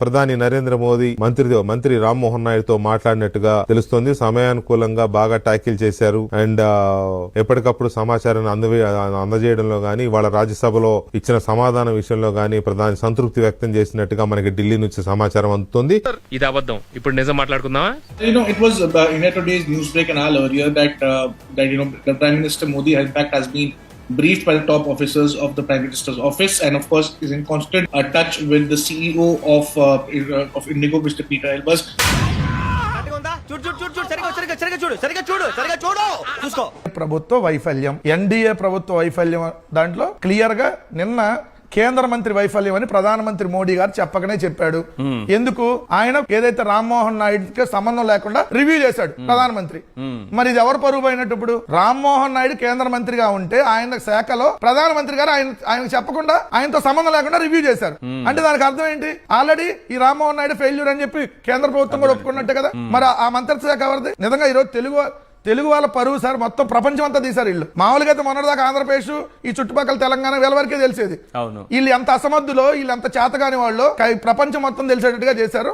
ప్రధాని నరేంద్ర మోదీ మంత్రి మంత్రి రామ్మోహన్ నాయుడుతో మాట్లాడినట్టుగా తెలుస్తోంది. సమయానుకూలంగా బాగా ట్యాకిల్ చేశారు. అండ్ ఎప్పటికప్పుడు సమాచారాన్ని అందవే అందజేయడంలో గానీ వాళ్ళ రాజ్యసభలో ఇచ్చిన సమాధానం విషయంలో గానీ ప్రధాని సంతృప్తి వ్యక్తం చేసినట్టుగా మనకి ఢిల్లీ నుంచి సమాచారం అందుతుంది. ఇది అబద్ధం. ఇప్పుడు నిజం మాట్లాడుకుందామా? You know, it was uh, in today's news break and all earlier that uh, that you know the Prime Minister Modi, in fact, has been briefed by the top officers of the Prime Minister's office, and of course is in constant uh, touch with the CEO of uh, of Indigo, Mr. Peter Elbers. ప్రభుత్వ వైఫల్యం NDA ప్రభుత్వ వైఫల్యం దాంట్లో క్లియర్గా నిన్న కేంద్ర మంత్రి వైఫల్యం అని ప్రధానమంత్రి మోడీ గారు చెప్పకనే చెప్పాడు. ఎందుకు? ఆయన ఏదైతే రామ్మోహన్ నాయుడుకి సంబంధం లేకుండా రివ్యూ చేశాడు ప్రధానమంత్రి. మరి ఇది ఎవరు పరువు పోయినట్టు రామ్మోహన్ నాయుడు కేంద్ర మంత్రిగా ఉంటే ఆయన శాఖలో ప్రధానమంత్రి గారు ఆయన ఆయనకు చెప్పకుండా ఆయనతో సంబంధం లేకుండా రివ్యూ చేశారు. అంటే దానికి అర్థం ఏంటి? ఆల్రెడీ ఈ రామ్మోహన్ నాయుడు ఫెయిల్యూర్ అని చెప్పి కేంద్ర ప్రభుత్వం కూడా ఒప్పుకున్నట్టే కదా. మరి ఆ మంత్రిత్వ శాఖ ఎవరిది? నిజంగా ఈరోజు తెలుగు తెలుగు వాళ్ళ పరువు సార్ మొత్తం ప్రపంచం అంతా తీశారు వీళ్ళు. మామూలుగా అయితే మొన్నటిదాకా ఆంధ్రప్రదేశ్ ఈ చుట్టుపక్కల తెలంగాణ వీళ్ళ వరకే తెలిసేది. అవును. వీళ్ళు ఎంత అసమర్థులో వీళ్ళు ఎంత చేతగాని వాళ్ళు ప్రపంచం మొత్తం తెలిసేటట్టుగా చేశారు.